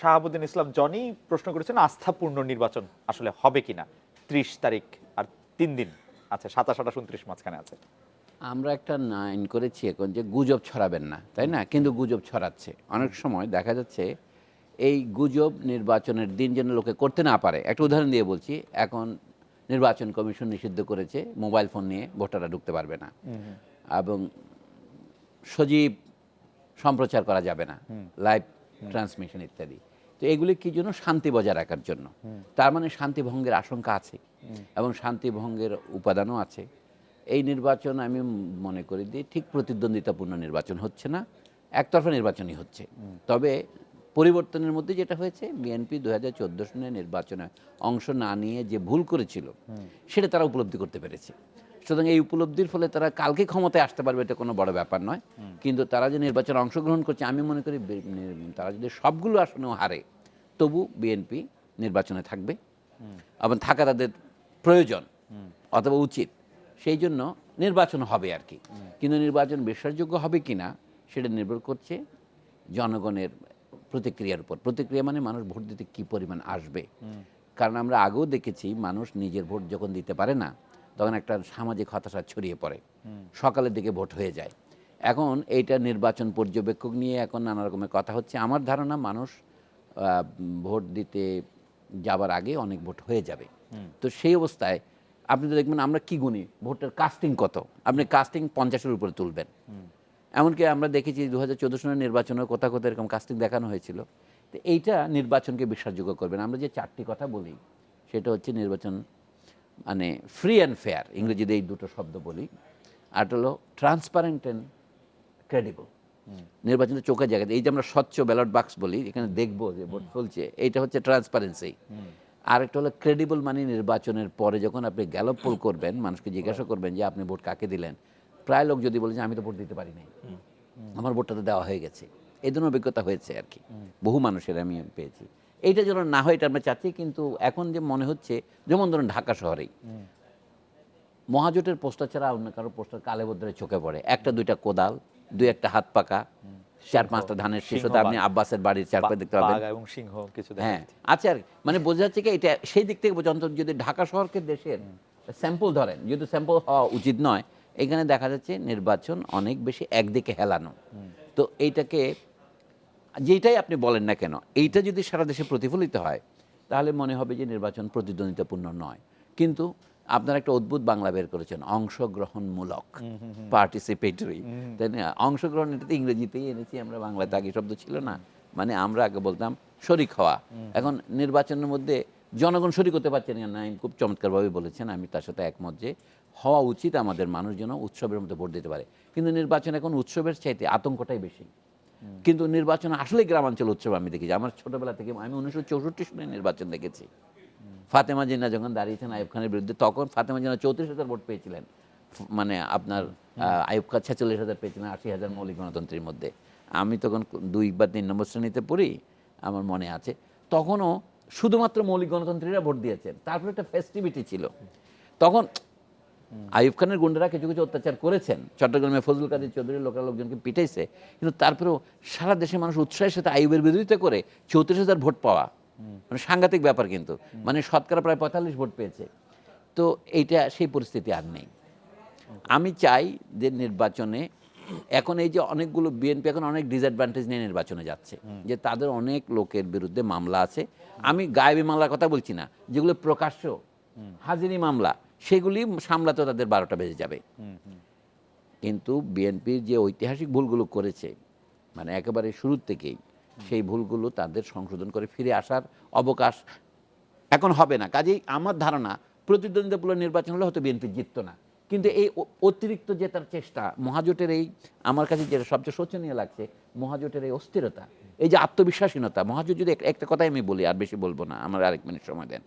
শাহাবুদ্দিন ইসলাম Johnny প্রশ্ন করেছেন আস্থাপূর্ণ নির্বাচন আসলে হবে কিনা? ত্রিশ তারিখ আর তিন দিন আছে সাতাশ আঠাশ উনত্রিশ মাঝখানে আছে। আমরা একটা আইন করেছি এখন যে গুজব ছড়াবেন না তাই না? কিন্তু গুজব ছড়াচ্ছে। অনেক সময় দেখা যাচ্ছে এই গুজব নির্বাচনের দিন যেন লোকে করতে না পারে। একটা উদাহরণ দিয়ে বলছি এখন নির্বাচন কমিশন নিষিদ্ধ করেছে মোবাইল ফোন নিয়ে ভোটাররা ঢুকতে পারবে না। এবং সজীব সম্প্রচার করা যাবে না। লাইভ ট্রান্সমিশন ইত্যাদি। তো এগুলি কি জন্য? শান্তি বজায় রাখার জন্য। তার মানে শান্তি ভঙ্গের আশঙ্কা আছে এবং শান্তি ভঙ্গের উপাদানও আছে। এই নির্বাচন আমি মনে করি যে ঠিক প্রতিদ্বন্দ্বিতাপূর্ণ নির্বাচন হচ্ছে না একতরফা নির্বাচনই হচ্ছে। তবে পরিবর্তনের মধ্যে যেটা হয়েছে বিএনপি দু হাজার চোদ্দ সনের নির্বাচনে অংশ না নিয়ে যে ভুল করেছিল সেটা তারা উপলব্ধি করতে পেরেছে। সুতরাং এই উপলব্ধির ফলে তারা কালকে ক্ষমতায় আসতে পারবে এটা কোনো বড় ব্যাপার নয়। কিন্তু তারা যে নির্বাচনে অংশগ্রহণ করছে আমি মনে করি তারা যদি সবগুলো আসনেও হারে তবু বিএনপি নির্বাচনে থাকবে। এবং থাকা তাদের প্রয়োজন অথবা উচিত। সেই জন্য নির্বাচন হবে আর কি। কিন্তু নির্বাচন বিশ্বাসযোগ্য হবে কিনা সেটা নির্ভর করছে জনগণের প্রতিক্রিয়ার উপর। প্রতিক্রিয়া মানে মানুষ ভোট দিতে কি পরিমাণ আসবে। কারণ আমরা আগেও দেখেছি মানুষ নিজের ভোট যখন দিতে পারে না তখন একটা সামাজিক হতাশা ছড়িয়ে পড়ে। সকালের দিকে ভোট হয়ে যায়। এখন এইটা নির্বাচন পর্যবেক্ষক নিয়ে এখন নানা রকমের কথা হচ্ছে। আমার ধারণা মানুষ ভোট দিতে যাবার আগে অনেক ভোট হয়ে যাবে। তো সেই অবস্থায় আপনি তো দেখবেন আমরা কি গুনি ভোটের কাস্টিং কত? আপনি কাস্টিং পঞ্চাশের উপরে তুলবেন। এমনকি আমরা দেখেছি দু হাজার চোদ্দ সালের নির্বাচনের কোথাও কোথাও এরকম কাস্টিং দেখানো হয়েছিল। তো এইটা নির্বাচনকে বিশ্বাসযোগ্য করবেন। আমরা যে চারটি কথা বলি সেটা হচ্ছে নির্বাচন মানে ফ্রি অ্যান্ড ফেয়ার ইংরেজিতে এই দুটো শব্দ বলি আর হলো ট্রান্সপারেন্ট অ্যান্ড ক্রেডিবল নির্বাচনের চোখে জায়গা এই যে আমরা স্বচ্ছ ব্যালট বাক্স বলি এখানে দেখব যে ভোট চলছে এইটা হচ্ছে ট্রান্সপারেন্সি আরেকটা হলো ক্রেডিবল মানে নির্বাচনের পরে যখন আপনি গ্যালপ পোল করবেন মানুষকে জিজ্ঞাসা করবেন যে আপনি ভোট কাকে দিলেন প্রায় লোক যদি বলে যে আমি তো ভোট দিতে পারি নাই আমার ভোটটা তো দেওয়া হয়ে গেছে। এই ধরনের অভিজ্ঞতা হয়েছে আর কি। বহু মানুষের আমি পেয়েছি। এইটা যেন না হয় এটা আমরা চাচ্ছি কিন্তু এখন যে মনে হচ্ছে যেমন ধরুন ঢাকা শহরেই। মহাজোটের পোস্টার ছাড়া অন্য কারও পোস্টার কালেবদ্রে চোখে পড়ে। একটা দুইটা কোদাল দুই একটা হাত পাকা চার পাঁচটা ধানের শীষ হতে আপনি আব্বাসের বাড়ির চারপাশে দেখতে পাবেন। এবং সিংহ কিছু হ্যাঁ। আচ্ছা আর মানে বোঝা যাচ্ছে কি এটা সেই দিক থেকে অন্তত যদি ঢাকা শহরকে দেশের স্যাম্পল ধরেন যেহেতু স্যাম্পল হওয়া উচিত নয় এখানে দেখা যাচ্ছে নির্বাচন অনেক বেশি একদিকে হেলানো। তো এইটাকে যেটাই আপনি বলেন না কেন এইটা যদি সারা দেশে প্রতিফলিত হয় তাহলে মনে হবে যে নির্বাচন প্রতিদ্বন্দ্বিতাপূর্ণ নয়। কিন্তু আপনারা একটা অদ্ভুত বাংলা বের করেছেন অংশগ্রহণমূলক পার্টিসিপেটরি তাই না? অংশগ্রহণ এটা তো ইংরেজিতেই এনেছি আমরা বাংলাতে আগে শব্দ ছিল না। মানে আমরা আগে বলতাম শরিক হওয়া। এখন নির্বাচনের মধ্যে জনগণ শরিক হতে পারছেন না আমি খুব চমৎকারভাবে বলেছেন আমি তার সাথে একমত যে হওয়া উচিত আমাদের মানুষ যেন উৎসবের মধ্যে ভোট দিতে পারে। কিন্তু নির্বাচন এখন উৎসবের চাইতে আতঙ্কটাই বেশি। কিন্তু নির্বাচন আসলে গ্রামাঞ্চল উৎসব আমি দেখেছি। আমার ছোটবেলা থেকে আমি উনিশশো চৌষট্টি সনে নির্বাচন দেখেছি। ফাতেমা জিন্না যখন দাঁড়িয়েছেন আইব খানের বিরুদ্ধে তখন ফাতেমা জিন্না চৌত্রিশ হাজার ভোট পেয়েছিলেন। মানে আপনার আইব খান ছেচল্লিশ হাজার পেয়েছিলেন আশি হাজার মৌলিক গণতন্ত্রের মধ্যে। আমি তখন দুই বা তিন নম্বর শ্রেণীতে পড়ি আমার মনে আছে। তখনও শুধুমাত্র মৌলিক গণতন্ত্রীরা ভোট দিয়েছেন। তারপরে একটা ফেস্টিভিটি ছিল। তখন আইব খানের গুন্ডারা কিছু কিছু অত্যাচার করেছেন। চট্টগ্রামে ফজল কাদের চৌধুরীর লোকেরা লোকজনকে পিটাইছে। কিন্তু তারপরেও সারা দেশের মানুষ উৎসাহের সাথে আইবের বিরোধিতা করে চৌত্রিশ হাজার ভোট পাওয়া। মানে সাংঘাতিক ব্যাপার কিন্তু। মানে শতকরা প্রায় পঁয়তাল্লিশ ভোট পেয়েছে। তো এইটা সেই পরিস্থিতি আর নেই। আমি চাই যে নির্বাচনে এখন এই যে অনেকগুলো বিএনপি এখন অনেক ডিসঅ্যাডভান্টেজ নিয়ে নির্বাচনে যাচ্ছে। যে তাদের অনেক লোকের বিরুদ্ধে মামলা আছে। আমি গায়েবী মামলার কথা বলছি না। যেগুলো প্রকাশ্য হাজিরি মামলা। সেগুলি সামলাতে তাদের বারোটা বেজে যাবে। কিন্তু বিএনপির যে ঐতিহাসিক ভুলগুলো করেছে মানে একেবারে শুরুর থেকেই সেই ভুলগুলো তাদের সংশোধন করে ফিরে আসার অবকাশ এখন হবে না। কাজেই আমার ধারণা প্রতিদ্বন্দ্বিতামূলক নির্বাচন হলে হয়তো বিএনপি জিততো না। কিন্তু এই অতিরিক্ত জেতার চেষ্টা মহাজোটের এই আমার কাছে যেটা সবচেয়ে শোচনীয় লাগছে মহাজোটের এই অস্থিরতা এই যে আত্মবিশ্বাসীনতা মহাজোট যদি একটা কথাই আমি বলি আর বেশি বলব না আমার আরেক মিনিট সময় দেন।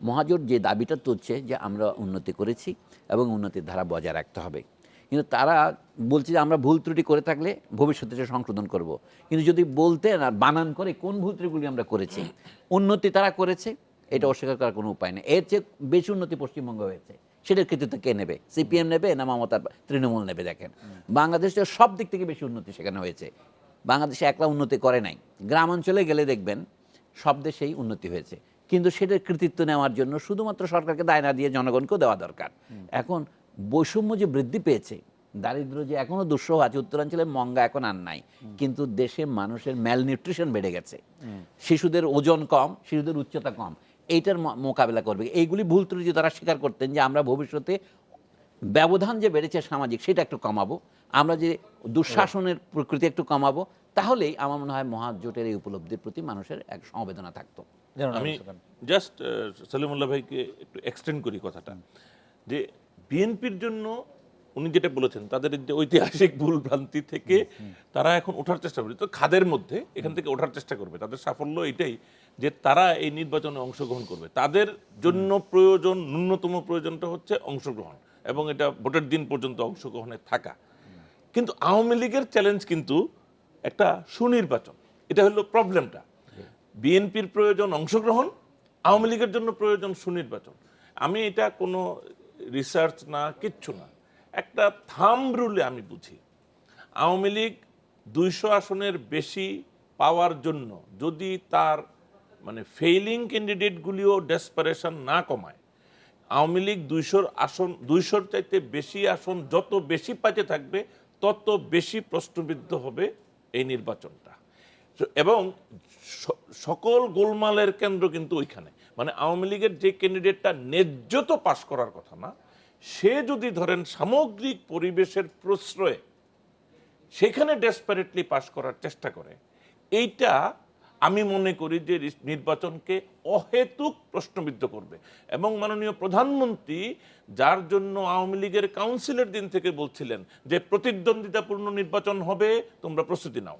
মহাজোট যে দাবিটা তুলছে যে আমরা উন্নতি করেছি এবং উন্নতির ধারা বজায় রাখতে হবে। কিন্তু তারা বলছে যে আমরা ভুল ত্রুটি করে থাকলে ভবিষ্যতে সেটা সংশোধন করব। কিন্তু যদি বলতেন আর বানান করে কোন ভুল ত্রুটিগুলি আমরা করেছি, উন্নতি তারা করেছে, এটা অস্বীকার করার কোনো উপায় নেই। এর চেয়ে বেশি উন্নতি পশ্চিমবঙ্গ হয়েছে। সেটার কৃতিত্ব কে নেবে? সিপিএম নেবে না মমতার তৃণমূল নেবে? দেখেন বাংলাদেশের সব দিক থেকে বেশি উন্নতি সেখানে হয়েছে। বাংলাদেশে একলা উন্নতি করে নাই। গ্রাম অঞ্চলে গেলে দেখবেন সব দেশেই উন্নতি হয়েছে। কিন্তু সেটার কৃতিত্ব নেওয়ার জন্য শুধুমাত্র সরকারকে দায় না দিয়ে জনগণকেও দেওয়া দরকার। এখন বৈষম্য যে বৃদ্ধি পেয়েছে দারিদ্র যে এখনও দুঃসহ আছে, উত্তরাঞ্চলে মঙ্গা এখন আর নাই। কিন্তু দেশে মানুষের ম্যাল নিউট্রিশন বেড়ে গেছে। শিশুদের ওজন কম, শিশুদের উচ্চতা কম, এইটার মোকাবেলা করবে। এইগুলি ভুল ত্রুটি তারা স্বীকার করতেন যে আমরা ভবিষ্যতে ব্যবধান যে বেড়েছে সামাজিক, সেটা একটু কমাবো। আমরা যে দুঃশাসনের প্রকৃতি একটু কমাবো, তাহলেই আমার মনে হয় মহাজোটের এই উপলব্ধির প্রতি মানুষের এক সমবেদনা থাকতো। আমি জাস্ট সলিমুল্লাহ ভাইকে একটু এক্সটেন্ড করি কথাটা। যে বিএনপির জন্য উনি যেটা বলেছেন তাদের যে ঐতিহাসিক ভুল ভ্রান্তি থেকে তারা এখন ওঠার চেষ্টা করবে। তো খাদের মধ্যে এখান থেকে ওঠার চেষ্টা করবে। তাদের সাফল্য এটাই যে তারা এই নির্বাচনে অংশগ্রহণ করবে। তাদের জন্য প্রয়োজন ন্যূনতম প্রয়োজনটা হচ্ছে অংশগ্রহণ এবং এটা ভোটের দিন পর্যন্ত অংশগ্রহণে থাকা। কিন্তু আওয়ামী লীগের চ্যালেঞ্জ কিন্তু একটা সুনির্বাচন। এটা হলো প্রবলেমটা বিএনপির প্রয়োজন অংশগ্রহণ, আওয়ামী লীগের জন্য প্রয়োজন সুনির্বাচন। আমি এটা কোনো রিসার্চ না, কিচ্ছু না। একটা থাম রুলে আমি বুঝি, আওয়ামী লীগ দুইশো আসনের বেশি পাওয়ার জন্য যদি তার মানে ফেইলিং ক্যান্ডিডেটগুলিও ডেসপারেশন না কমায়, আওয়ামী লীগ দুইশোর আসন, দুইশোর চাইতে বেশি আসন যত বেশি পাইতে থাকবে, তত বেশি প্রশ্নবিদ্ধ হবে এই নির্বাচনটা। এবং সকল গোলমালের কেন্দ্র কিন্তু ওইখানে। মানে আওয়ামী লীগের যে ক্যান্ডিডেটটা ন্যায্যত পাশ করার কথা না, সে যদি ধরেন সামগ্রিক পরিবেশের প্রশ্রয়ে সেখানে ডেসপারেটলি পাশ করার চেষ্টা করে, এইটা আমি মনে করি যে নির্বাচনকে অহেতুক প্রশ্নবিদ্ধ করবে। এবং মাননীয় প্রধানমন্ত্রী যার জন্য আওয়ামী লীগের কাউন্সিলের দিন থেকে বলছিলেন যে প্রতিদ্বন্দ্বিতাপূর্ণ নির্বাচন হবে, তোমরা প্রস্তুতি নাও।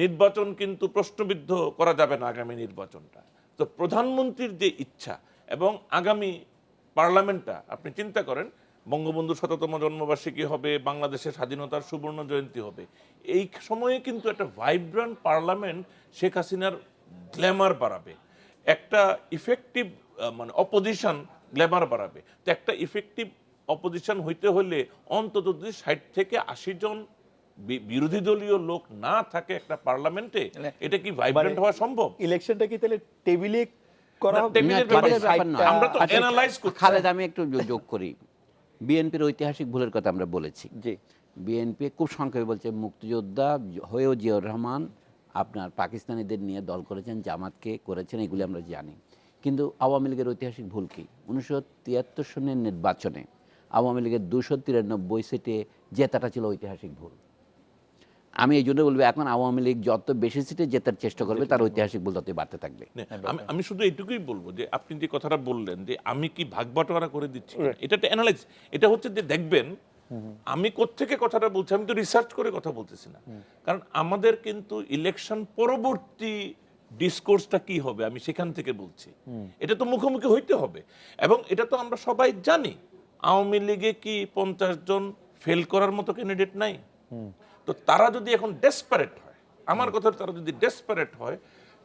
নির্বাচন কিন্তু প্রশ্নবিদ্ধ করা যাবে না আগামী নির্বাচনটা। তো প্রধানমন্ত্রীর যে ইচ্ছা এবং আগামী পার্লামেন্টটা, আপনি চিন্তা করেন, বঙ্গবন্ধু শততম জন্মবার্ষিকী হবে, বাংলাদেশের স্বাধীনতার সুবর্ণ জয়ন্তী হবে, এই সময়ে কিন্তু একটা ভাইব্রান্ট পার্লামেন্ট শেখ হাসিনার গ্ল্যামার বাড়াবে। একটা ইফেক্টিভ মানে অপোজিশন গ্ল্যামার বাড়াবে। তো একটা ইফেক্টিভ অপোজিশন হইতে হলে অন্তত যদি ষাট থেকে আশি জন বিরোধী দলীয় লোক না থাকে একটা পার্লামেন্টে এটা কি ভাইব্রেন্ট মানে- হওয়া সম্ভব ইলেকশনটা কি তাহলে টেবিলে করা না, হবে? টেবিলের না, ব্যাপার টেবিলের না। ব্যাপার নয়। আমরা তো আচ্ছা, করছি। খালেদ আমি একটু যোগ করি বিএনপির ঐতিহাসিক ভুলের কথা আমরা বলেছি জি বিএনপি খুব সংক্ষেপে বলছে মুক্তিযোদ্ধা হয়েও জিয়াউর রহমান আপনার পাকিস্তানিদের নিয়ে দল করেছেন জামাতকে করেছেন এগুলি আমরা জানি কিন্তু আওয়ামী লীগের ঐতিহাসিক ভুল কি উনিশশো তিয়াত্তর সনের নির্বাচনে আওয়ামী লীগের দুশো তিরানব্বই সিটে জেতাটা ছিল ঐতিহাসিক ভুল আমি এই জন্য বলব এখন আওয়ামী লীগ যত বেশি সিটে জেতার চেষ্টা করবে তার ঐতিহাসিক ভুল ততই বাড়তে থাকবে। আমি আমি শুধু এইটুকুই বলব যে আপনি যে কথাটা বললেন যে আমি কি ভাগ বাটোয়ারা করে দিচ্ছি এটা একটা অ্যানালাইজ এটা হচ্ছে যে দেখবেন আমি কোত্থেকে কথাটা বলছি আমি তো রিসার্চ করে কথা বলতেছি না। কারণ আমাদের কিন্তু ইলেকশন পরবর্তী ডিসকোর্সটা কি হবে আমি সেখান থেকে বলছি। এটা তো মুখোমুখি হইতে হবে। এবং এটা তো আমরা সবাই জানি আওয়ামী লীগে কি পঞ্চাশ জন ফেল করার মতো ক্যান্ডিডেট নাই? তো তারা যদি এখন ডেসপারেট হয় আমার কথা তারা যদি ডেসপারেট হয়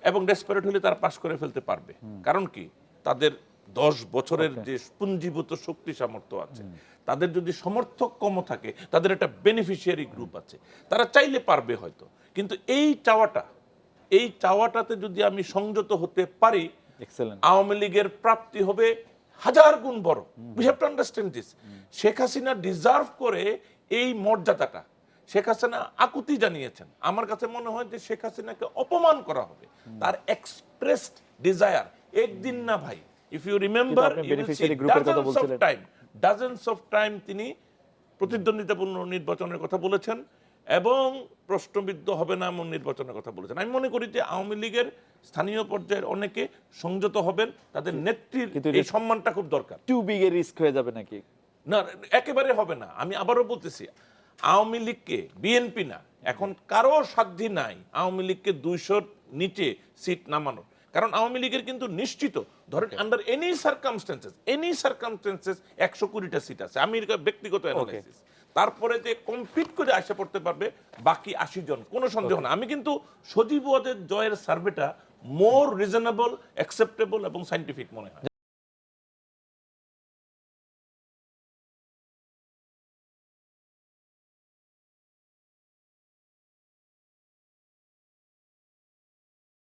এবং ডেসপারেট হলে তারা পাশ করে ফেলতে পারবে। কারণ কি? তাদের দশ বছরের যে পুঞ্জীভূত শক্তি সামর্থ্য আছে তাদের যদি সমর্থক কম থাকে তাদের একটা বেনিফিশিয়ারি গ্রুপ আছে। তারা চাইলে পারবে হয়তো কিন্তু এই চাওয়াটা এই চাওয়াটাতে যদি আমি সংযত হতে পারি আওয়ামী লীগের প্রাপ্তি হবে হাজার গুণ বড়। We have to understand this Sheikh Hasina deserve করে এই মর্যাদাটা। শেখ হাসিনা আকুতি জানিয়েছেন। আমার কাছে মনে হয় যে শেখ হাসিনাকে অপমান করা হবে। তার এক্সপ্রেসড ডিজায়ার একদিন না ভাই if you remember. Time dozens of time তিনি প্রতিদ্বন্দ্বিতাপূর্ণ নির্বাচনের কথা বলেছেন এবং প্রশ্নবিদ্ধ হবে না এমন নির্বাচনের কথা বলেছেন। আমি মনে করি যে আওয়ামী লীগের স্থানীয় পর্যায়ের অনেকে সংযত হবেন তাদের নেত্রীর এই সম্মানটা খুব দরকার। টু বিগ এর রিস্ক হয়ে যাবে নাকি? না একেবারে হবে না। আমি আবারও বলতেছি আওয়ামী লীগকে বিএনপি না এখন কারও সাধ্যি নাই আওয়ামী লীগকে দুইশোর নিচে সিট নামানোর। কারণ আওয়ামী লীগের কিন্তু নিশ্চিত ধরেন under any circumstances any circumstances একশো কুড়িটা সিট আছে আমি ব্যক্তিগত অ্যানালাইসিস তারপরে যে কমপ্লিট করে আসে পড়তে পারবে বাকি আশি জন কোনো সন্দেহ না। আমি কিন্তু সজীব ওয়াদের জয়ের সার্ভেটা মোর রিজনেবল অ্যাকসেপ্টেবল এবং সাইন্টিফিক মনে হয়।